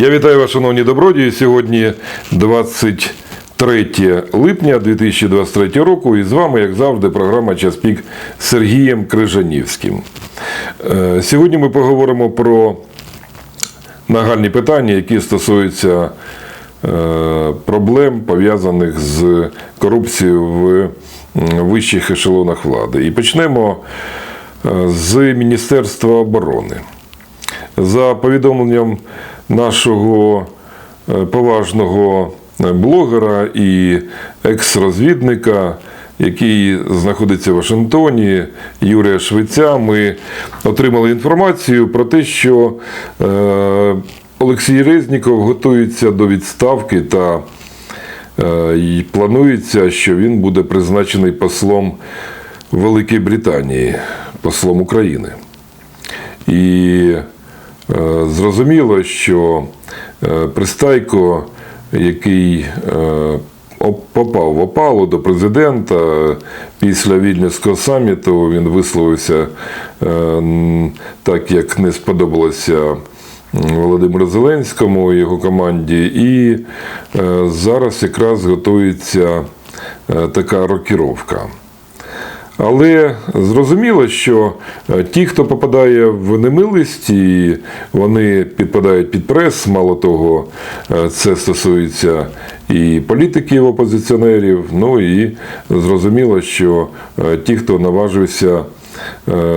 Я вітаю вас, шановні добродії. Сьогодні 23 липня 2023 року. І з вами, як завжди, програма Час пік з Сергієм Крижанівським. Е, Сьогодні ми поговоримо про нагальні питання, які стосуються е, проблем, пов'язаних з корупцією в вищих ешелонах влади. І почнемо е, з Міністерства оборони. За повідомленням нашого е, поважного е, блогера і екс-розвідника, який знаходиться в Вашингтоні, Юрія Швеця, ми отримали інформацію про те, що е, Олексій Резніков готується до відставки та і планується, що він буде призначений послом Великої Британії, послом України. І зрозуміло, що е, Пристайко, який е, попав в опалу до президента після Вільнюського саміту, він висловився е, так, як не сподобалося. Володимиру Зеленському його команді, і е, зараз якраз готується е, така рокіровка. Але зрозуміло, що е, ті, хто попадає в немилість, і вони підпадають під прес, мало того, е, це стосується і політиків, опозиціонерів. Ну і зрозуміло, що е, ті, хто наважився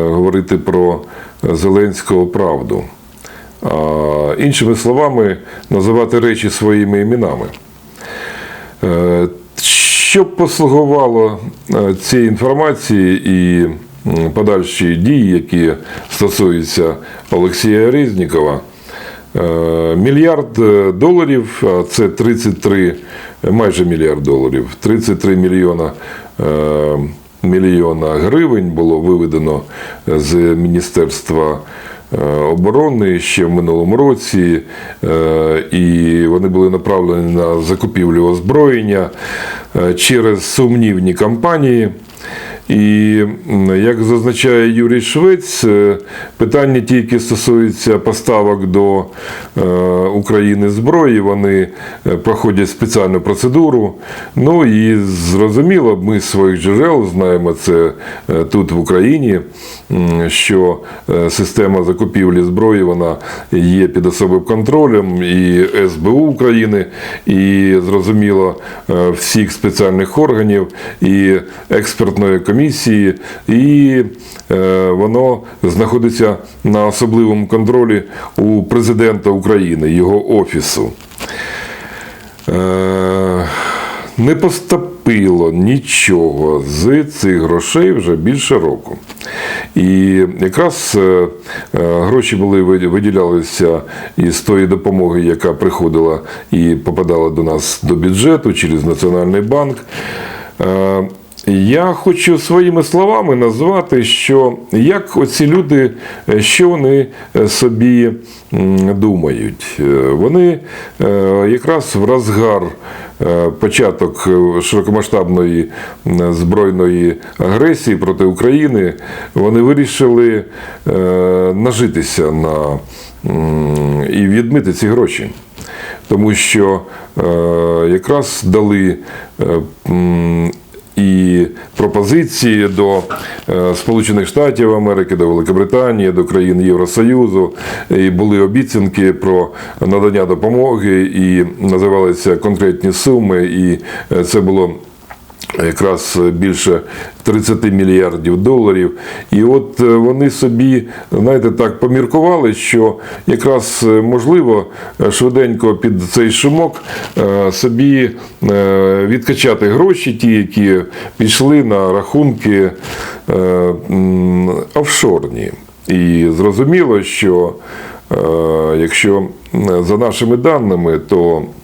говорити про Зеленського правду. Іншими словами, називати речі своїми іменами. Щоб послугувало е, цієї інформації і подальші дії, які стосуються Олексія Резнікова, е, мільярд е, доларів, це 33, майже мільярд доларів, 33 мільйона. Мільйона гривень було виведено з Міністерства оборони ще в минулому році, е, і вони були направлені на закупівлю озброєння е, через сумнівні кампанії. І як зазначає Юрій Швець, е, питання ті, які стосуються поставок до е, України зброї, вони е, проходять спеціальну процедуру. Ну і зрозуміло, ми своїх джерел знаємо це тут в Україні, що система закупівлі зброї вона є під особливим контролем і СБУ України, і зрозуміло всіх спеціальних органів і експертної комісії, і е, воно знаходиться на особливому контролі у президента України, його офісу. Е, Не поступило нічого з цих грошей вже більше року. І якраз е, гроші були виділялися із тої допомоги, яка приходила і попадала до нас до бюджету через Національний банк. Я хочу своїми словами назвати, що як оці люди, е, що вони е, собі думають. Е, Вони якраз в розгар початок широкомасштабної збройної агресії проти України, вони вирішили нажитися на і відмити ці гроші тому що якраз дали і пропозиції до е, Сполучених Штатів Америки, до Великобританії, до країн Євросоюзу. І були обіцянки про надання допомоги, і називалися конкретні суми, і е, це було якраз більше 30 мільярдів доларів. І от е, вони собі, знаєте, так поміркували, що якраз е, можливо е, швиденько під цей шумок е, собі е, відкачати гроші, ті, які пішли на рахунки е, офшорні. І зрозуміло, що е, якщо за нашими даними, то Е,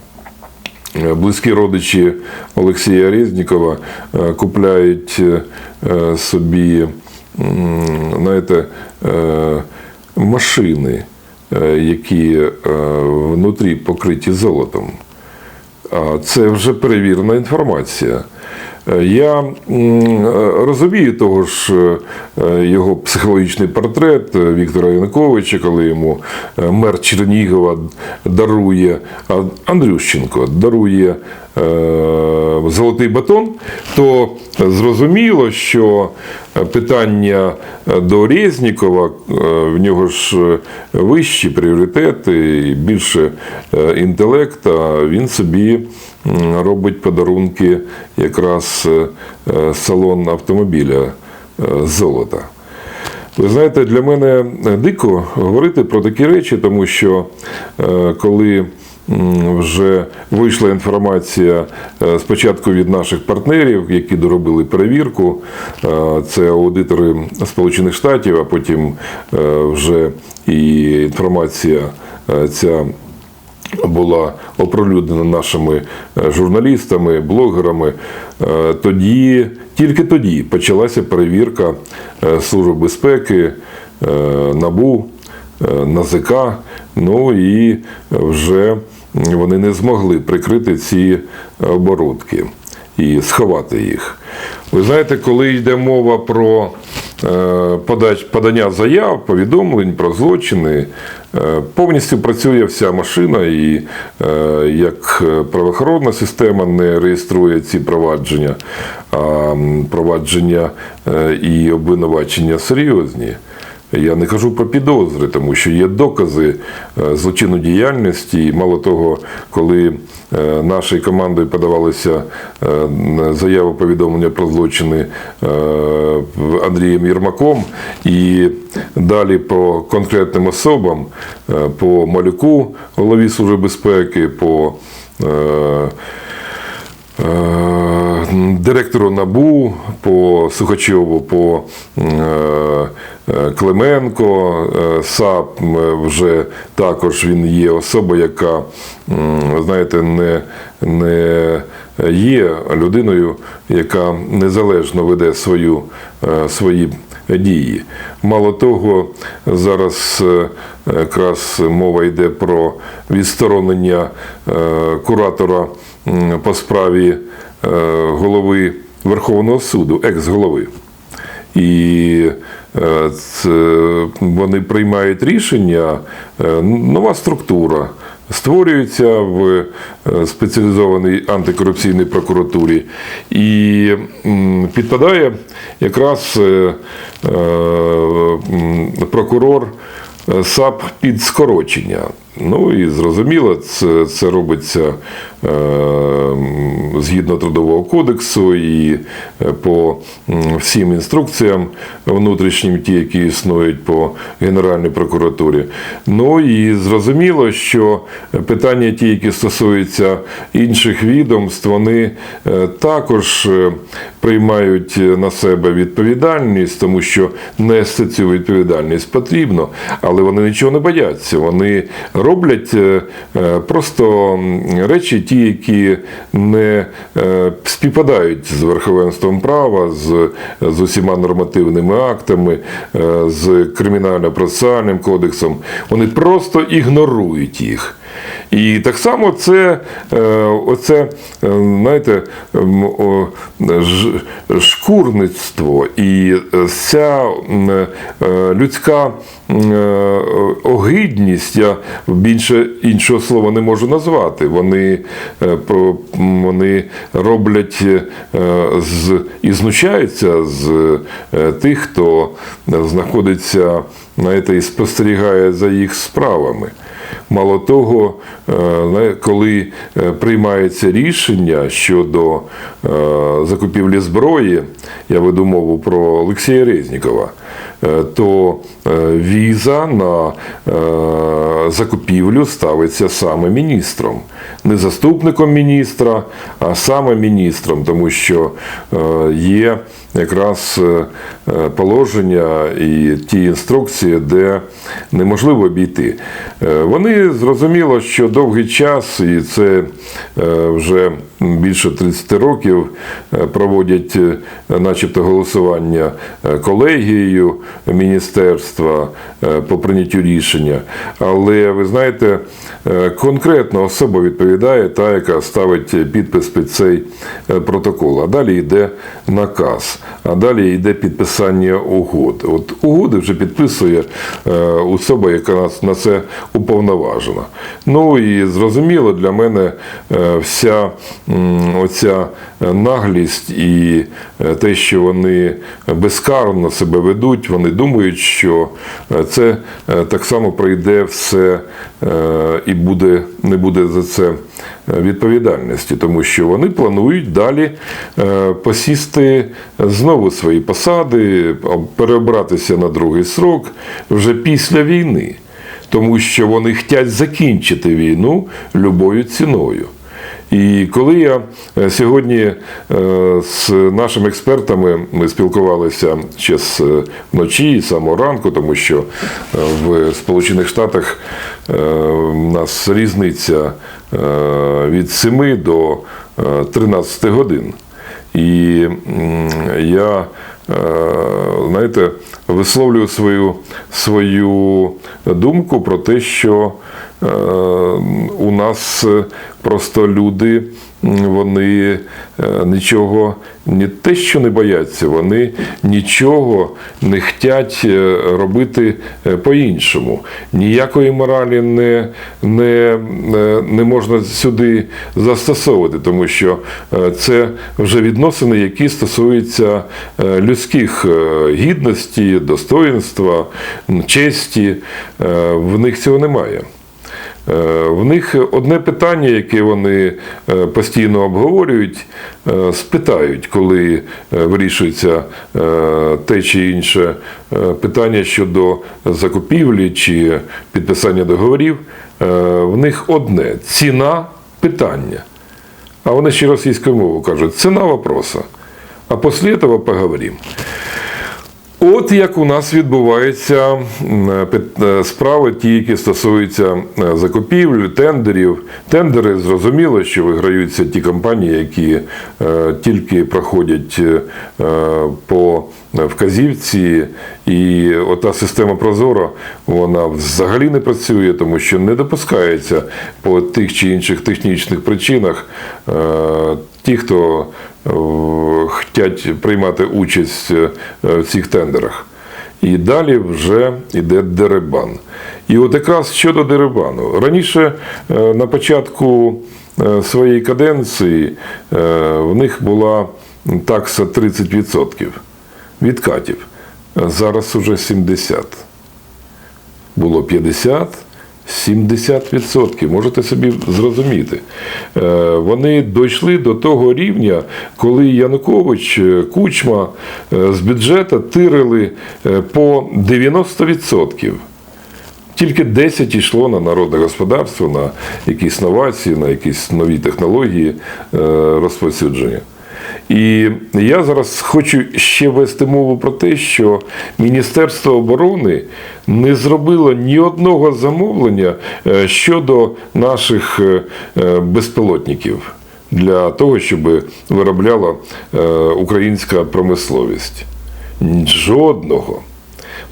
Близькі родичі Олексія Резнікова е, купляють е, собі, знаєте, е, машини, е, які е, внутрі покриті золотом. А це вже перевірена інформація. Е, Я е, розумію того ж е, його психологічний портрет Віктора Януковича, коли йому мер Чернігова дарує Андрющенко дарує золотий батон, то зрозуміло, що питання до Резнікова, в нього ж вищі пріоритети більше інтелекта, він собі робить подарунки якраз е, е, салон автомобіля е, з золота. Ви знаєте, для мене дико говорити про такі речі, тому що е, коли вже вийшла інформація е, спочатку від наших партнерів, які доробили перевірку, е, це аудитори Сполучених Штатів, а потім е, вже і інформація е, ця була оприлюднена нашими е, журналістами, блогерами. Е, Тоді, тільки тоді почалася перевірка е, Служби безпеки, НАБУ, НАЗК. Ну і вже вони не змогли прикрити ці оборудки і сховати їх. Ви знаєте, коли йде мова про подання заяв, повідомлень про злочини, повністю працює вся машина, і е, як правоохоронна система не реєструє ці провадження, а провадження е, і обвинувачення серйозні. Я не кажу про підозри, тому що є докази е, злочинної діяльності. І мало того, коли е, нашою командою подавалися е, заяви повідомлення про злочини Андрієм Єрмаком, і далі по конкретним особам, по Малюку, голові Служби безпеки, по директору НАБУ по Сухачову, по е, е, Клименко, е, САП вже також він є особа, яка, знаєте, не, не є людиною, яка незалежно веде свою, е, свої дії. Мало того, зараз е, якраз мова йде про відсторонення е, куратора по справі е, голови Верховного суду, екс-голови. І е, вони приймають рішення, е, нова структура створюється в спеціалізованій антикорупційній прокуратурі і підпадає якраз прокурор САП під скорочення. Ну і зрозуміло, це, це робиться е, згідно трудового кодексу і е, по всім інструкціям внутрішнім, ті, які існують по Генеральній прокуратурі. Ну і зрозуміло, що питання, ті, які стосуються інших відомств, вони е, також е, приймають на себе відповідальність, тому що нести цю відповідальність потрібно, але вони нічого не бояться. Вони роблять е, е, просто речі, ті, які не е, співпадають з верховенством права, з, з усіма нормативними актами, з кримінально-процесуальним кодексом. Вони просто ігнорують їх. І так само це, оце, знаєте, шкурництво і ця людська огидність, я більше іншого слова не можу назвати. Вони, е, вони роблять е, з, і знущаються з е, тих, хто знаходиться, знаєте, і спостерігає за їх справами. Мало того, коли приймається рішення щодо закупівлі зброї, я веду мову про Олексія Резнікова, то е, віза на е, закупівлю ставиться саме міністром. Не заступником міністра, а саме міністром, тому що е, є якраз е, е, положення і ті інструкції, де неможливо обійти. Е, Вони зрозуміло, що довгий час, і це е, вже більше 30 років е, проводять е, начебто голосування е, колегією міністерства по прийняттю рішення. Але ви знаєте, конкретно особа відповідає та, яка ставить підпис під цей протокол. А далі йде наказ, а далі йде підписання угод. От угоди вже підписує особа, яка нас на це уповноважена. Ну і зрозуміло для мене вся оця е, наглість і е, те, що вони безкарно себе ведуть, вони думають, що е, це так само пройде все і буде, не буде за це відповідальності, тому що вони планують далі посісти знову свої посади, переобратися на другий срок вже після війни, тому що вони хочуть закінчити війну любою ціною. І коли я е, сьогодні е, з нашими експертами ми спілкувалися ще з е, вночі, з самого ранку, тому що в Сполучених Штатах у нас різниця від 7 до е, 13 годин. І я, знаєте, висловлюю свою, свою думку про те, що у нас е, просто люди, вони е, нічого не те, що не бояться, вони нічого не хочуть робити е, по-іншому. Ніякої моралі не, не, не, можна сюди застосовувати, тому що е, це вже відносини, які стосуються е, людських е, гідності, достоїнства, честі. Е, В них цього немає. Е, В них одне питання, яке вони е, постійно обговорюють, е, спитають, коли вирішується те чи інше питання щодо закупівлі чи підписання договорів. В них одне ціна питання. А вони ще російською мовою кажуть, ціна вопроса. А після цього поговоримо. От як у нас відбуваються м, е, справи, ті, які стосуються е, закупівлі, тендерів. Тендери зрозуміло, що виграються ті компанії, які е, тільки проходять е, по вказівці, і ота система Прозоро вона взагалі не працює, тому що не допускається по тих чи інших технічних причинах е, ті, хто хочуть приймати участь е, в цих тендерах. І далі вже йде деребан. І от якраз щодо деребану. Раніше е, на початку е, своєї каденції е, в них була такса 30% відкатів. Зараз уже 70%. Було 50%. 70%, можете собі зрозуміти. Е, Вони дійшли до того рівня, коли Янукович, е, Кучма е, з бюджету тирили по 90%. Тільки 10 йшло на народне господарство, на якісь новації, на якісь нові технології розповсюдження. І я зараз хочу ще вести мову про те, що Міністерство оборони не зробило ні одного замовлення е, щодо наших е, е, безпілотників для того, щоб виробляла українська промисловість. Жодного.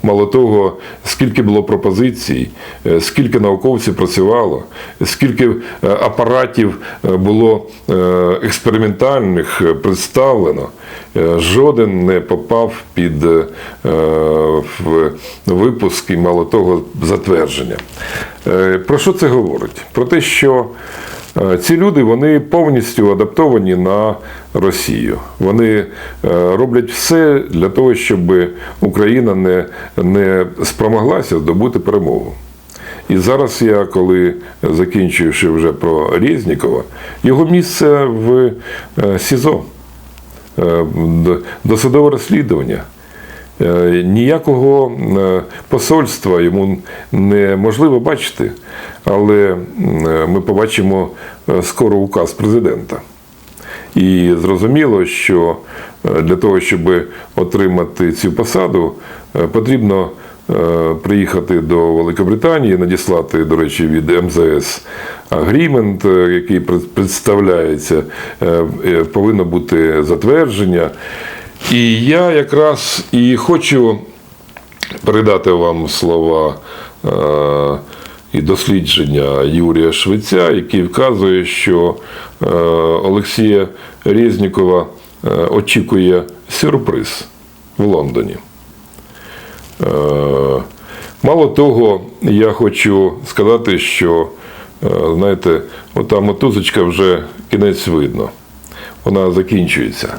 Мало того, скільки було пропозицій, е, скільки науковців працювало, скільки е, апаратів е, було експериментальних представлено, жоден не попав під випуск і мало того затвердження. Про що це говорить? Про те, що Ці люди вони повністю адаптовані на Росію. Вони е, роблять все для того, щоб Україна не, не спромоглася здобути перемогу. І зараз я, коли закінчивши вже про Резнікова, його місце в е, СІЗО, е, досудове розслідування. Е, Ніякого е, посольства йому неможливо бачити, але е, ми побачимо скоро указ президента. І зрозуміло, що для того, щоб отримати цю посаду, потрібно приїхати до Великобританії, надіслати, до речі, від МЗС агрімент, який представляється, повинно бути затвердження. І я якраз і хочу передати вам слова е, і дослідження Юрія Швеця, який вказує, що е, Олексія Резнікова е, очікує сюрприз в Лондоні. Мало того, я хочу сказати, що, знаєте, ота мотузочка вже кінець видно. Вона закінчується.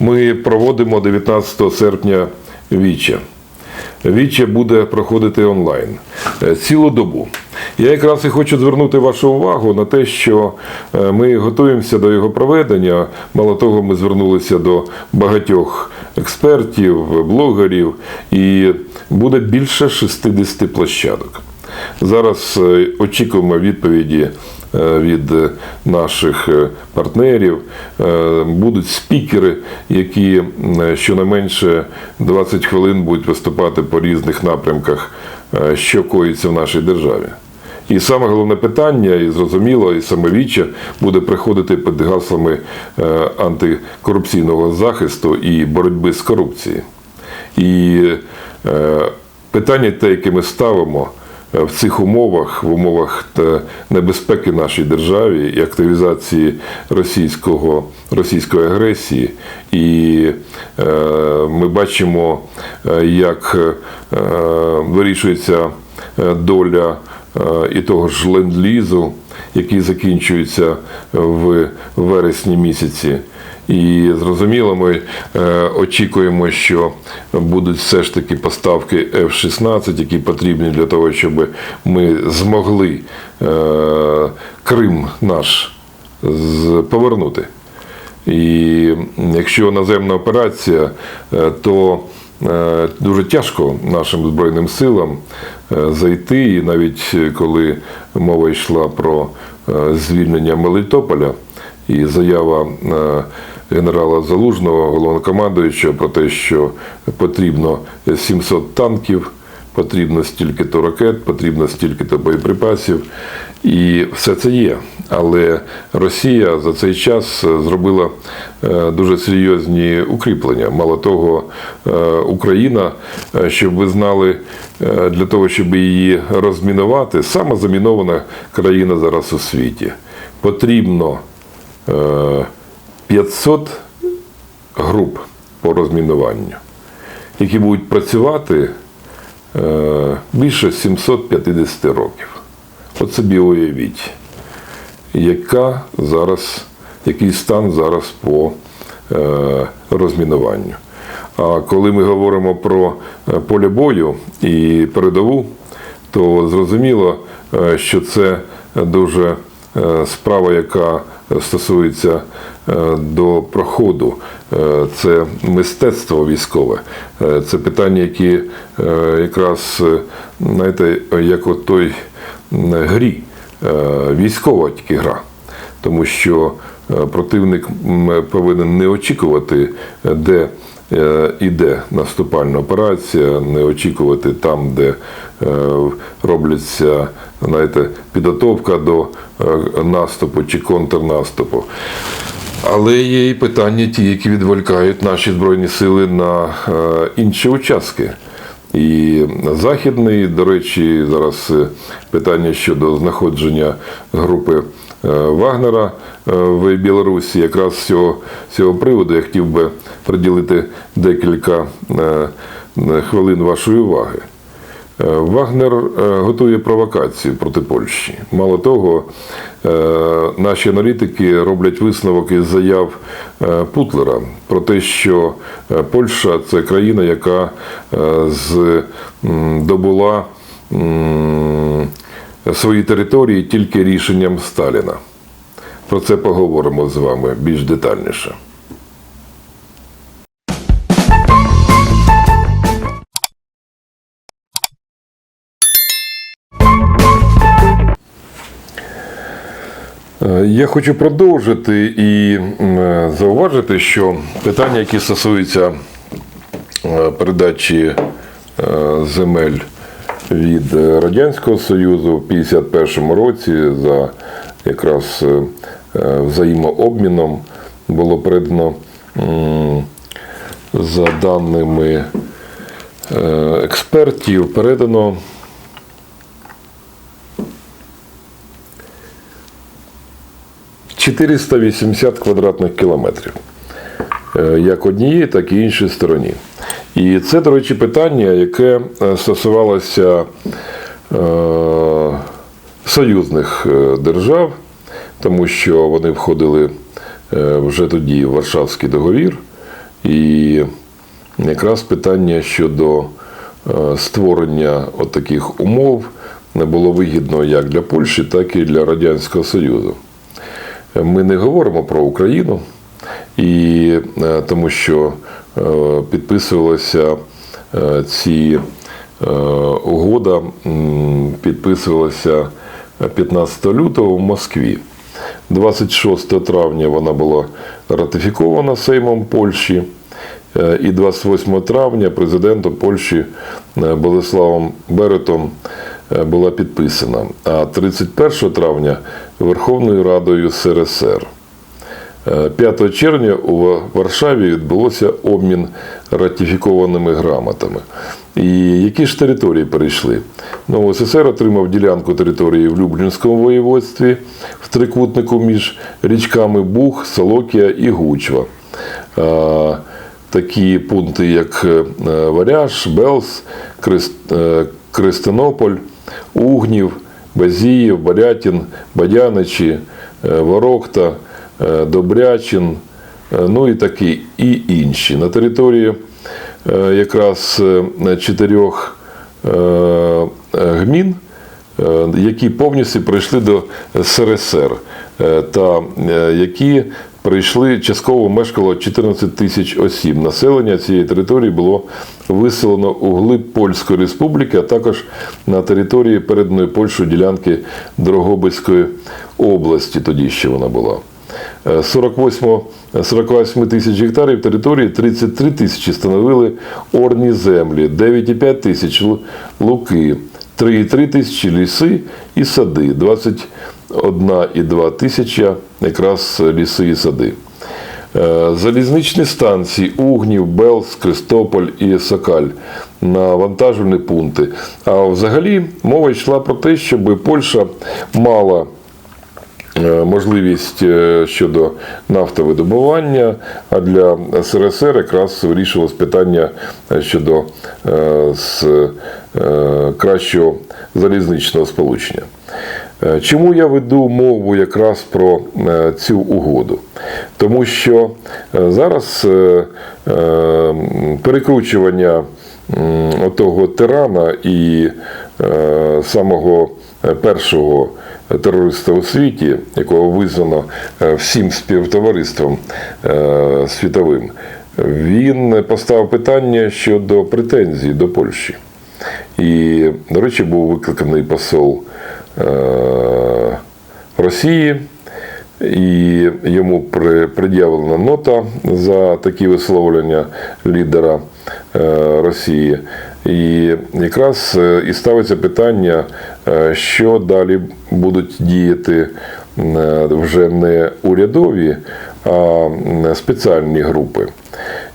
Ми проводимо 19 серпня віче. Віче буде проходити онлайн е, цілу добу. Я якраз і хочу звернути вашу увагу на те, що е, ми готуємося до його проведення. Мало того, ми звернулися до багатьох експертів, блогерів, і буде більше 60 площадок. Зараз е, очікуємо відповіді е, від наших е, партнерів. Будуть спікери, які щонайменше 20 хвилин будуть виступати по різних напрямках, що коїться в нашій державі. І саме головне питання, і зрозуміло, і самовіччя буде приходити під гаслами антикорупційного захисту і боротьби з корупцією. І питання, те, яке ми ставимо в цих умовах, в умовах небезпеки нашій державі і активізації російського, російської агресії, і е, ми бачимо, е, як е, вирішується е, доля е, і того ж ленд-лізу, який закінчується в вересні місяці. І зрозуміло, ми е, очікуємо, що будуть все ж таки поставки F-16, які потрібні для того, щоб ми змогли е, Крим наш повернути. І якщо наземна операція, е, то дуже тяжко нашим Збройним силам зайти. І навіть коли мова йшла про звільнення Мелітополя і заява е, генерала Залужного, головнокомандуючого, про те, що потрібно 700 танків. Потрібно стільки-то ракет, потрібно стільки-то боєприпасів, і все це є. Але Росія за цей час зробила е, дуже серйозні укріплення. Мало того, е, Україна, щоб ви знали, для того, щоб її розмінувати, сама замінована країна зараз у світі. Потрібно 500 груп по розмінуванню, які будуть працювати е, більше 750 років. От собі уявіть, яка зараз, який стан зараз по е, розмінуванню. А коли ми говоримо про е, поле бою і передову, то зрозуміло, е, що це дуже е, справа, яка стосується е, до проходу. Е, Це мистецтво військове. Е, Це питання, які якраз, знаєте, як от той грі, військова тільки гра. Тому що противник повинен не очікувати, де іде наступальна операція, не очікувати там, де е, робляться знаєте, підготовка до е, наступу чи контрнаступу. Але є і питання ті, які відволікають наші збройні сили на е, інші участки. І західний, до речі, зараз е, питання щодо знаходження групи е, Вагнера е, в Білорусі. Якраз з цього, з цього приводу я хотів би приділити декілька е, хвилин вашої уваги. Е, Вагнер е, готує провокацію проти Польщі. Мало того, е, наші аналітики роблять висновок із заяв е, Путлера про те, що е, Польща це країна, яка е, свої території тільки рішенням Сталіна. Про це поговоримо з вами більш детальніше. Е, Я хочу продовжити і е, зауважити, що питання, які стосуються е, передачі земель від е, Радянського Союзу в 1951 році за якраз е, е, взаємообміном було передано за даними експертів, передано – 480 квадратних кілометрів як однієї, так і іншій стороні. І це, до речі, питання, яке е, стосувалося е, союзних е, держав, тому що вони входили е, вже тоді в Варшавський договір. І якраз питання щодо створення от таких умов не було вигідно як для Польщі, так і для Радянського Союзу. Ми не говоримо про Україну, і тому що е, підписувалися е, ці е, угода, підписувалася 15 лютого в Москві. 26 травня вона була ратифікована Сеймом Польщі. І 28 травня президентом Польщі Болеславом Беретом була підписана. А 31 травня Верховною Радою СРСР. Е, 5 червня у Варшаві відбулося обмін ратифікованими грамотами. І які ж території перейшли? Ну, СССР отримав ділянку території в Люблінському воєводстві в трикутнику між річками Буг, Солокія і Гучва. Е, Такі пункти, як е, Варяж, Белс, е, Угнів, Базіїв, Барятін, Бадяничі, е, Ворохта, е, Добрячин, е, ну і такі і інші. На території е, якраз е, чотирьох е, е, гмін, е, які повністю прийшли до СРСР, е, та е, які прийшли частково мешкало 14 тисяч осіб. Населення цієї території було виселено у глиб Польської республіки, а також на території переданої Польщею ділянки Дрогобицької області, тоді ще вона була. Е, 48, 48 тисяч гектарів території 33 тисячі становили орні землі, 9,5 тисяч луки, 3,3 тисячі ліси і сади, 21,2 тисяча якраз ліси і сади. Е, Залізничні станції Угнів, Белс, Крестополь і Сокаль на вантажувальні пункти. А взагалі мова йшла про те, щоб Польща мала можливість е, щодо нафтовидобування, а для СРСР якраз вирішувалось питання е, щодо е, з, е, кращого залізничного сполучення. Е, Чому я веду мову якраз про е, цю угоду? Тому що е, зараз е, е, перекручування м, отого тирана і е, самого е, першого терориста у світі, якого визнано е, всім співтовариством е, світовим, він поставив питання щодо претензій до Польщі. І, до речі, був викликаний посол е, Росії, і йому пред'явлена нота за такі висловлення лідера е, Росії. І якраз е, і ставиться питання, е, що далі будуть діяти е, вже не урядові, а спеціальні групи.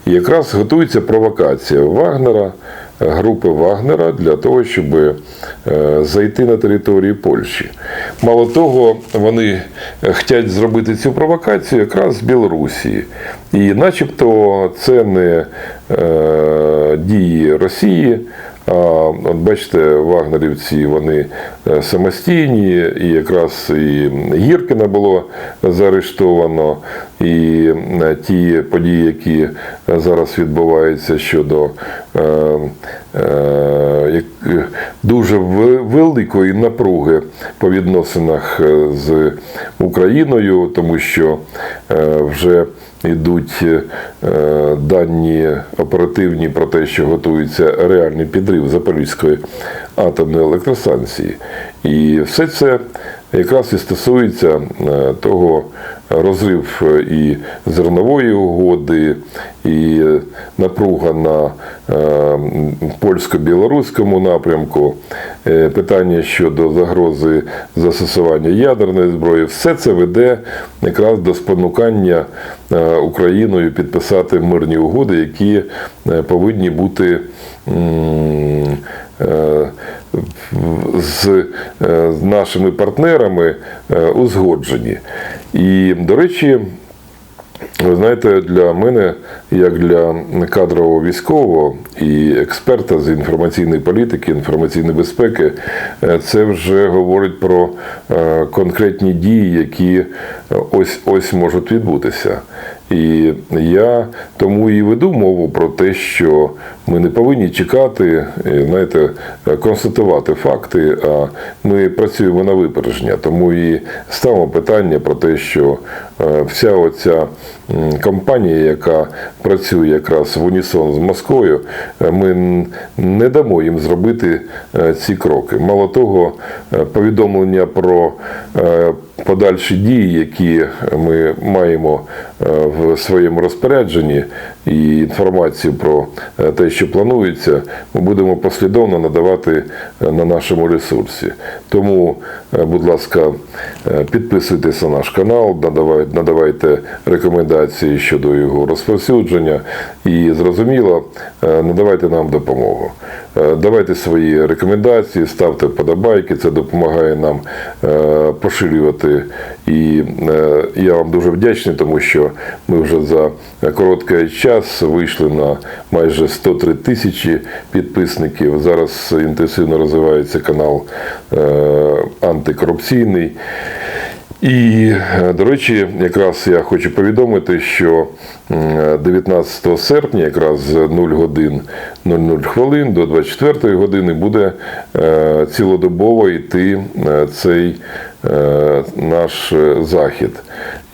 І якраз готується провокація Вагнера, групи Вагнера для того, щоб зайти на територію Польщі. Мало того, вони хочуть зробити цю провокацію якраз з Білорусі. І начебто це не дії Росії. От бачите, вагнерівці вони е, самостійні, і якраз і Гіркіна було заарештовано, і е, ті події, які зараз відбуваються щодо дуже великої напруги по відносинах е, з Україною, тому що е, вже йдуть е, дані оперативні про те, що готується реальний підрив Запорізької атомної електростанції. І все це якраз і стосується е, того розрив е, і зернової угоди, і е, напруга на е, польсько-білоруському напрямку, е, питання щодо загрози застосування ядерної зброї, все це веде якраз до спонукання е, Україною підписати мирні угоди, які е, повинні бути е, з, е, нашими партнерами е, узгоджені. І, до речі, ви знаєте, для мене, як для кадрового військового і експерта з інформаційної політики, інформаційної безпеки, е, це вже говорить про е, конкретні дії, які е, ось ось можуть відбутися. І я тому і веду мову про те, що ми не повинні чекати, е, знаєте, констатувати факти, а ми працюємо на випередження. Тому і ставимо питання про те, що е, вся оця м, кампанія, яка працює якраз в унісон з Москвою, е, ми не дамо їм зробити ці кроки. Мало того, повідомлення про подальші дії, які ми маємо е, в своєму розпорядженні, і інформацію про е, те, що планується, ми будемо послідовно надавати е, на нашому ресурсі. Тому, будь ласка, підписуйтесь на наш канал, надавайте, рекомендації щодо його розповсюдження і зрозуміло, надавайте нам допомогу. Е, Давайте свої рекомендації, ставте вподобайки, це допомагає нам е, поширювати. І е, я вам дуже вдячний, тому що ми вже за короткий час вийшли на майже 103 тисячі підписників. Зараз інтенсивно розвивається канал антикорупційний. І, е, до речі, якраз я хочу повідомити, що 19 серпня, якраз з 0 годин 00 хвилин до 24 години буде е, цілодобово йти е, цей е, наш е, захід.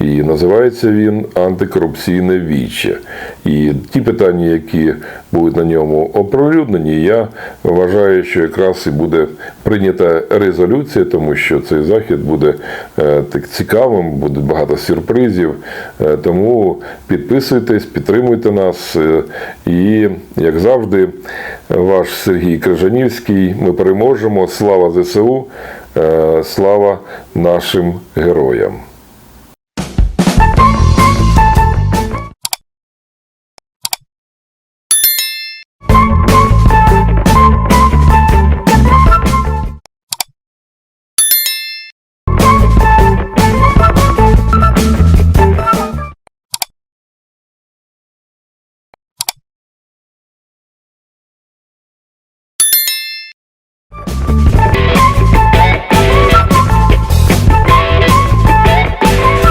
І називається він антикорупційне віче. І ті питання, які будуть на ньому оприлюднені, я вважаю, що якраз і буде прийнята резолюція, тому що цей захід буде е, так цікавим, буде багато сюрпризів. Е, Тому підписуйтесь, підтримуйте нас. е, І, як завжди, ваш Сергій Крижанівський. Ми переможемо. Слава ЗСУ, слава нашим героям.